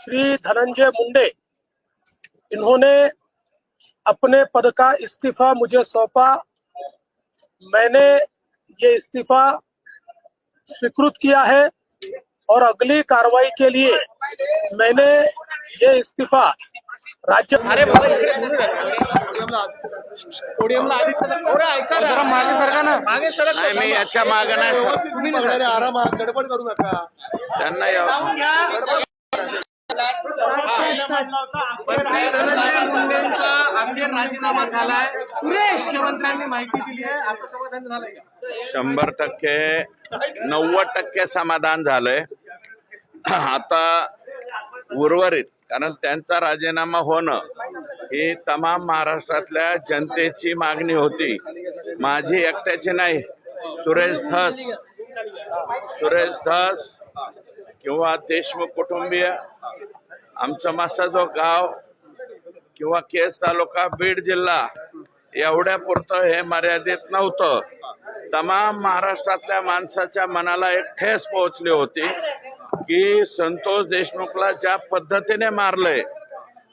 श्री धनंजय मुंडे इन्होंने अपने पद का इस्तीफा मुझे सौंपा। मैंने ये इस्तीफा स्वीकृत किया है और अगली कार्रवाई के लिए मैंने ये इस्तीफा राज्य अरे मागे सरका ना। मागे सरक मी याच्या मागे नाही तुम्ही नाही सरका. आरामात गडबड करू नका त्यांना राजीनामा झालाय. मुख्यमंत्र्यांनी माहिती दिली आहे. आता समाधान झालंय का? शंभर टक्के नव्वद टक्के समाधान झालंय. आता उर्वरित कारण त्यांचा राजीनामा होणं ही तमाम महाराष्ट्रातल्या जनतेची मागणी होती. माझी एकट्याची नाही. सुरेश धस. सुरेश धस किंवा देशमुख कुटुंबीय आमचं मासाजो गाव किंवा केस तालुका बीड जिल्हा एवढ्या पुरतं हे मर्यादित नव्हतं. तमाम महाराष्ट्रातल्या माणसाच्या मनाला एक ठेस पोहोचली होती की संतोष देशमुखला ज्या पद्धतीने मारलंय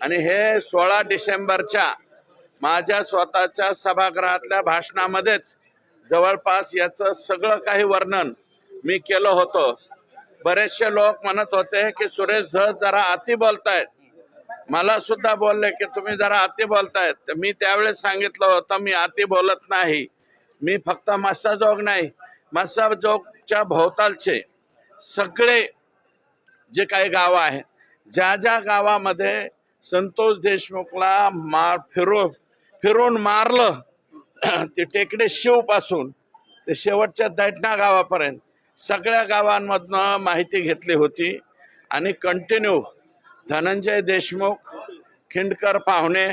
आणि हे सोळा डिसेंबरच्या माझ्या स्वतःच्या सभागृहातल्या भाषणामध्येच जवळपास याचं सगळं काही वर्णन मी केलं होतं. बरेचसे लोक म्हणत होते की सुरेश धस जरा अति बोलतायत. मला सुद्धा बोलले की तुम्ही जरा अति बोलतायत. तर मी त्यावेळेस सांगितलं होतं मी अति बोलत नाही. मी फक्त मस्साजोग नाही. मस्साजोगच्या भोवतालचे सगळे जे काही गावं आहेत ज्या ज्या गावामध्ये संतोष देशमुखला मार फिरो फिरून मारलं ते टेकडे शिवपासून ते शेवटच्या दैठणा गावापर्यंत सगळ्या गावांमधनं माहिती घेतली होती. आणि कंटिन्यू धनंजय देशमुख खिंडकर पाहुणे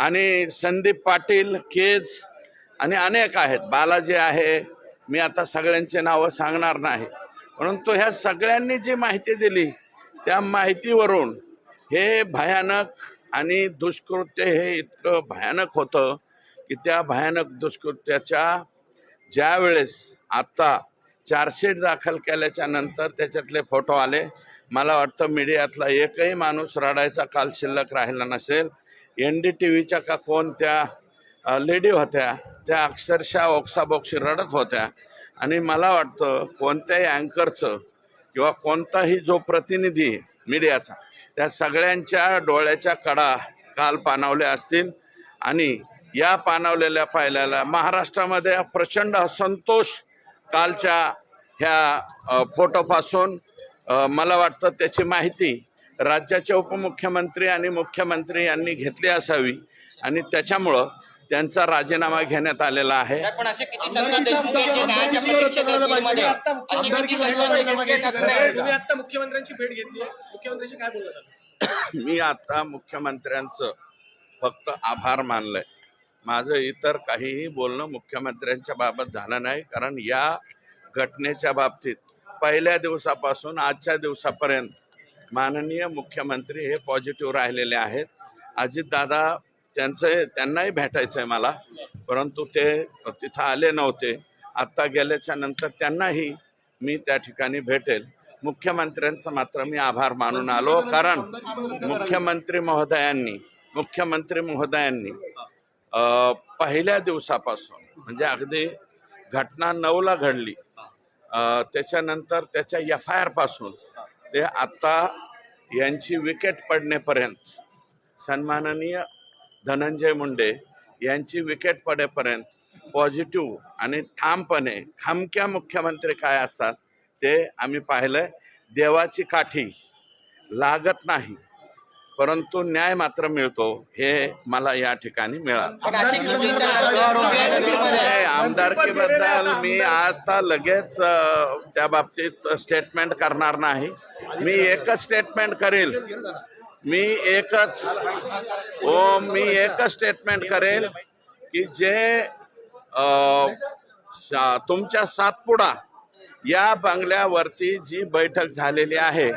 आणि संदीप पाटील केज आणि अनेक आहेत. बालाजी आहे. मी आता सगळ्यांची नावं सांगणार नाही. परंतु ह्या सगळ्यांनी जी माहिती दिली त्या माहितीवरून हे भयानक आणि दुष्कृत्य हे इतकं भयानक होतं की त्या भयानक दुष्कृत्याच्या ज्या वेळेस आत्ता चार्जशीट दाखल केल्याच्यानंतर त्याच्यातले फोटो आले. मला वाटतं मीडियातला एकही माणूस रडायचा काल शिल्लक राहिला नसेल. एन डी टी व्हीच्या का कोण त्या लेडी होत्या त्या अक्षरशः ओक्साबोक्शी रडत होत्या. आणि मला वाटतं कोणत्याही अँकरचं किंवा कोणताही जो प्रतिनिधी मीडियाचा त्या सगळ्यांच्या डोळ्याच्या कडा काल पानावल्या असतील. आणि या पानावलेल्या पाहिल्याला महाराष्ट्रामध्ये प्रचंड असंतोष कालच्या ह्या फोटोपासून मला वाटतं त्याची माहिती राज्याचे उपमुख्यमंत्री आणि मुख्यमंत्री यांनी घेतली असावी आणि त्याच्यामुळं त्यांचा राजीनामा घेण्यात आलेला आहे. पण असे किती मुख्यमंत्र्यांची भेट घेतली आहे. मुख्यमंत्र्यांशी काय बोलला झालं मी आता मुख्यमंत्र्यांचं फक्त आभार मानलंय. माझं इतर काहीही बोलणं मुख्यमंत्र्यांच्या बाबत झालं नाही कारण या घटनेच्या बाबतीत पहिल्या दिवसापासून आजच्या दिवसापर्यंत माननीय मुख्यमंत्री हे पॉझिटिव्ह राहिलेले आहेत. अजितदादा त्यांचं त्यांनाही भेटायचं आहे मला परंतु ते तिथं आले नव्हते. आत्ता गेल्याच्यानंतर त्यांनाही मी त्या ठिकाणी भेटेल. मुख्यमंत्र्यांचं मात्र मी आभार मानून आलो कारण मुख्यमंत्री महोदयांनी मुख्यमंत्री महोदयांनी पहिल्या दिवसापासून म्हणजे अगदी घटना नऊला घडली. त्याच्यानंतर त्याच्या एफ आय आरपासून ते आत्ता यांची विकेट पडण्यापर्यंत सन्माननीय धनंजय मुंडे यांची विकेट पडेपर्यंत पॉझिटिव्ह आणि ठामपणे खामक्या मुख्यमंत्री काय असतात ते आम्ही पाहिलं देवाची काठी लागत नाही. परंतु न्याय मात्र मिळतो हे मला या ठिकाणी मिळालं. आमदारकीबद्दल मी आता लगेच त्या बाबतीत स्टेटमेंट करणार नाही. मी एकच स्टेटमेंट करेल. मी एकच हो मी एकच स्टेटमेंट करेल की जे तुमच्या सातपुडा या बंगल्यावरती जी बैठक झालेली आहे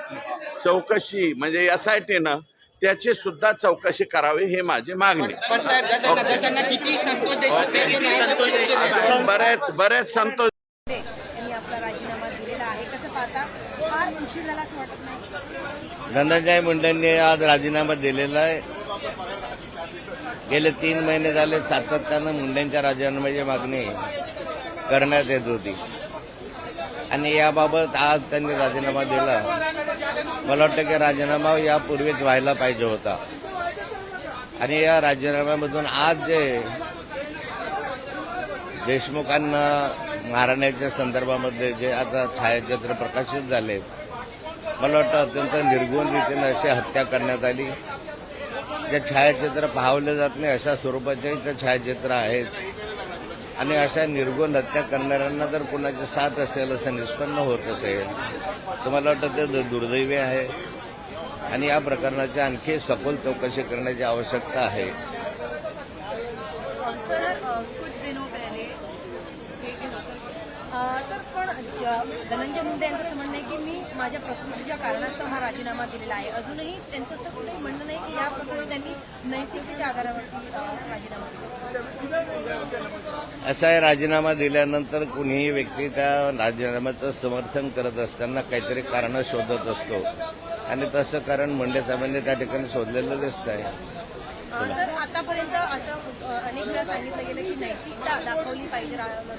चौकशी म्हणजे एस आय टीनं त्याची सुद्धा चौकशी करावी ही माझी मागणी. बरेच बरेच संतोष यांनी आपला राजीनामा दिलेला आहे. कसं पाहता? फार उशीर झाला असं वाटत नाही? धनंजय मुंडेंनी आज राजीनामा दिलेला आहे. गेले तीन महिने झाले सातत्यानं मुंडेंच्या राजीनाम्याची मागणी करण्यात येत होती. आणि याबाबत आज त्यांनी राजीनामा दिला. मला वाटतं की राजीनामा यापूर्वीच व्हायला पाहिजे होता. आणि या राजीनाम्यामधून आज जे देशमुखांना मारण्याच्या संदर्भामध्ये जे आता छायाचित्र प्रकाशित झाले मला वाटतं अत्यंत निर्गुण रीतीनं अशी हत्या करण्यात आली. जे छायाचित्र पाहवले जात नाही अशा स्वरूपाचे ते छायाचित्र आहेत. आणि अशा निर्गुण हत्या करणाऱ्यांना जर कुणाची साथ असेल असं निष्पन्न होत असेल तर मला वाटतं ते दु- दुर्दैवी आहे. आणि या प्रकरणाची आणखी सखोल चौकशी करण्याची आवश्यकता आहे. सर कुछ दिनों पहले सर पण धनंजय मुंडे यांचं असं म्हणणं आहे की मी माझ्या प्रकृतीच्या कारणास्तव हा राजीनामा दिलेला आहे. अजूनही त्यांचं असं कुठेही म्हणणं नाही की या प्रकरणी त्यांनी नैतिकतेच्या आधारावरती राजीनामा दिला. असा आहे राजीनामा दिल्यानंतर कुणीही व्यक्ती त्या राजीनाम्याचं समर्थन करत असताना काहीतरी कारणं शोधत असतो. आणि तसं कारण मुंडे साहेबांनी त्या ठिकाणी शोधलेलं दिसत आहे सर आतापर्यंत असं अनेक वेळा सांगितलं गेलं की नैतिकता दाखवली पाहिजे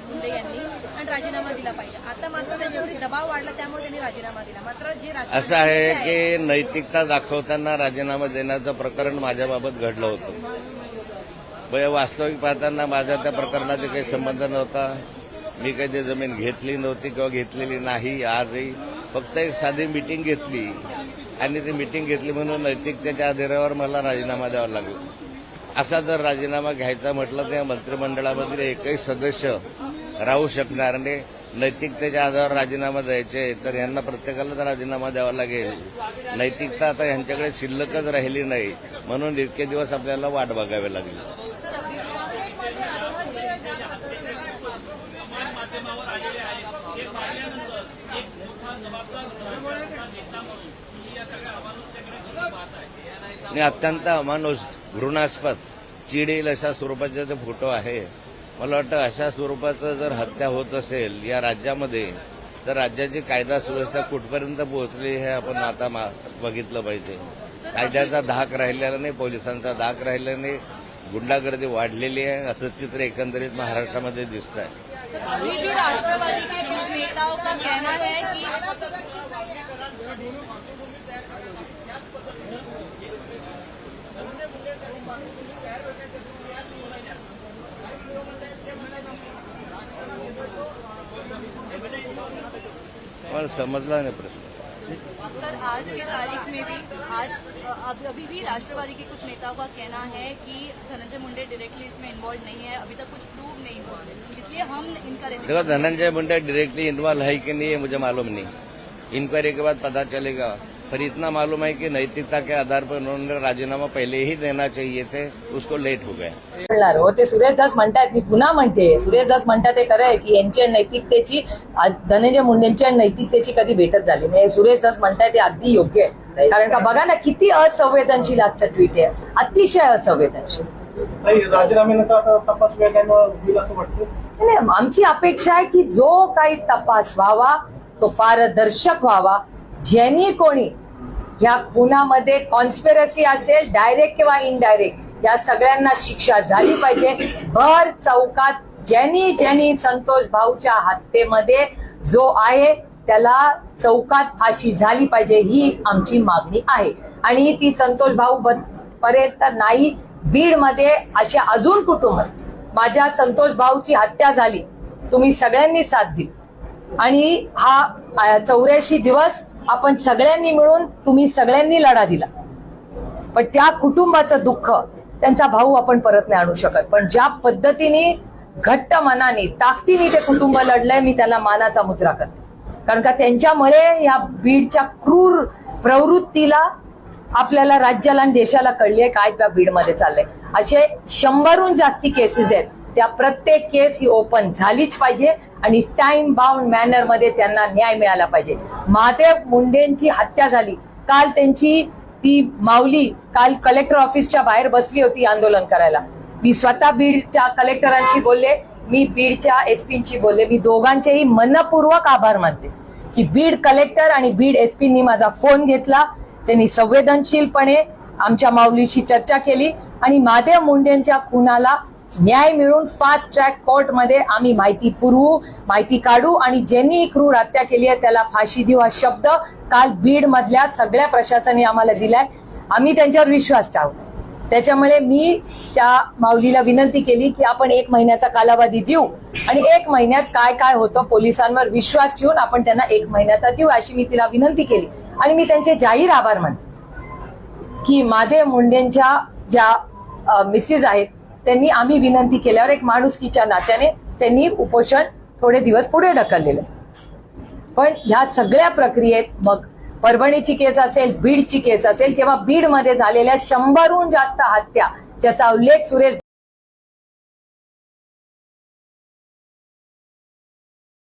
मुंडे यांनी आणि राजीनामा दिला पाहिजे. आता मात्र त्यांच्यावरती दबाव वाढला त्यामुळे त्यांनी राजीनामा दिला. मात्र जे असं आहे की नैतिकता दाखवताना राजीनामा देण्याचं प्रकरण माझ्याबाबत घडलं होतं. वास्तविक पाहताना माझा त्या प्रकरणाचा काही संबंध नव्हता. मी काही ती जमीन घेतली नव्हती किंवा घेतलेली नाही आजही. फक्त एक साधी मिटिंग घेतली. आणि ती मिटिंग घेतली म्हणून नैतिकतेच्या आधारावर मला राजीनामा द्यावा लागला. असा जर राजीनामा घ्यायचा म्हटलं तर या मंत्रिमंडळामधील एकही सदस्य राहू शकणार नाही. नैतिकतेच्या आधारावर राजीनामा द्यायचे तर यांना प्रत्येकालाच राजीनामा द्यावा लागेल. नैतिकता आता यांच्याकडे शिल्लकच राहिली नाही म्हणून इतके दिवस आपल्याला वाट बघावी लागली. सर आणि अत्यंत अमानुष घृणास्पद चिडेल अशा स्वरूपाचे जो फोटो आहे मला वाटतं अशा स्वरूपाचं जर हत्या होत असेल या राज्यामध्ये तर राज्याची कायदा सुव्यवस्था कुठपर्यंत पोहोचली हे आपण आता बघितलं पाहिजे. कायद्याचा धाक राहिलेला नाही पोलिसांचा धाक राहिलेला नाही गुंडागर्दी वाढलेली आहे असं चित्र एकंदरीत महाराष्ट्रामध्ये दिसत आहे अभी भी राष्ट्रवादी के कुछ नेताओं का कहना है कि मला समजला प्रश्न सर, आज के तारीख में भी, आज अब अभी भी राष्ट्रवादी के कुछ नेताओं का कहना है कि धनंजय मुंडे डायरेक्टली इसमें इन्वॉल्व नहीं है। अभी तक कुछ प्रूव नहीं हुआ। इसलिए हम इनका देखो, धनंजय मुंडे डायरेक्टली इन्वॉल्व है कि नहीं है मुझे मालूम नहीं। इंक्वायरी के बाद पता चलेगा। पर इतना मालूम है कि नैतिकता के आधार पर उन्होंने राजीनामा पहले ही देना चाहिए थे उसको लेट हो गया। हो ते सुरेश दास म्हणतात मी पुन्हा म्हणते सुरेश दास म्हणतात ते खरं आहे की यांची आणि नैतिकतेची आज धनंजय मुंडेंची आणि नैतिकतेची कधी भेटच झाली नाही. सुरेश दास म्हणतात ते अगदी योग्य आहे. कारण का बघा ना किती असंवेदनशील आजचं ट्विट आहे. अतिशय असंवेदनशील. नाही, आमची अपेक्षा आहे की जो काही तपास व्हावा तो पारदर्शक व्हावा. ज्यांनी कोणी या खुनामध्ये कॉन्स्पिरसी असेल डायरेक्ट किंवा इनडायरेक्ट या सगळ्यांना शिक्षा झाली पाहिजे. भर चौकात ज्यांनी ज्यांनी संतोष भाऊच्या हत्येमध्ये जो आहे त्याला चौकात फाशी झाली पाहिजे ही आमची मागणी आहे. आणि ती संतोष भाऊ ब- पर्यंत नाही बीडमध्ये असे अजून कुटुंब आहेत. माझ्या संतोष भाऊची हत्या झाली. तुम्ही सगळ्यांनी साथ दिली. आणि हा चौऱ्याऐंशी दिवस आपण सगळ्यांनी मिळून तुम्ही सगळ्यांनी लढा दिला. पण त्या कुटुंबाचं दुःख त्यांचा भाऊ आपण परत नाही आणू शकत. पण ज्या पद्धतीने घट्ट मनाने ताकदीने ते कुटुंब लढलंय मी त्याला मानाचा मुजरा करते. कारण का त्यांच्यामुळे या बीडच्या क्रूर प्रवृत्तीला आपल्याला राज्याला आणि देशाला कळली आहे काय त्या बीडमध्ये चाललंय. असे शंभरहून जास्ती केसेस आहेत. त्या प्रत्येक केस ही ओपन झालीच पाहिजे. आणि टाइम बाउंड मॅनरमध्ये त्यांना न्याय मिळाला पाहिजे. महादेव मुंडेंची हत्या झाली. काल त्यांची ती माऊली काल कलेक्टर ऑफिसच्या बाहेर बसली होती आंदोलन करायला. मी स्वतः बीडच्या कलेक्टरांशी बोलले मी बीडच्या एसपींशी बोलले. मी दोघांचेही मनपूर्वक आभार मानते की बीड कलेक्टर आणि बीड एसपींनी माझा फोन घेतला. त्यांनी संवेदनशीलपणे आमच्या माऊलीशी चर्चा केली आणि महादेव मुंडेंच्या खुनाला न्याय मिळून फास्ट ट्रॅक कोर्टमध्ये आम्ही माहिती पुरवू माहिती काढू आणि ज्यांनी क्रूर हत्या केली आहे त्याला फाशी देऊ हा शब्द काल बीड मधल्या सगळ्या प्रशासनाने आम्हाला दिलाय. आम्ही त्यांच्यावर विश्वास टाकू त्याच्यामुळे मी त्या माऊलीला विनंती केली की आपण एक महिन्याचा कालावधी देऊ आणि एक महिन्यात काय काय होतं पोलिसांवर विश्वास ठेवून आपण त्यांना एक महिन्याचा देऊ अशी मी तिला विनंती केली. आणि मी त्यांचे जाहीर आभार मानते की माधे मुंडेंच्या ज्या मिसेस आहेत त्यांनी आम्ही विनंती केल्यावर एक माणुसकीच्या नात्याने त्यांनी उपोषण थोडे दिवस पुढे ढकललेलं. पण ह्या सगळ्या प्रक्रियेत मग परभणीची केस असेल बीडची केस असेल किंवा बीडमध्ये झालेल्या शंभरहून जास्त हत्या ज्याचा उल्लेख सुरेश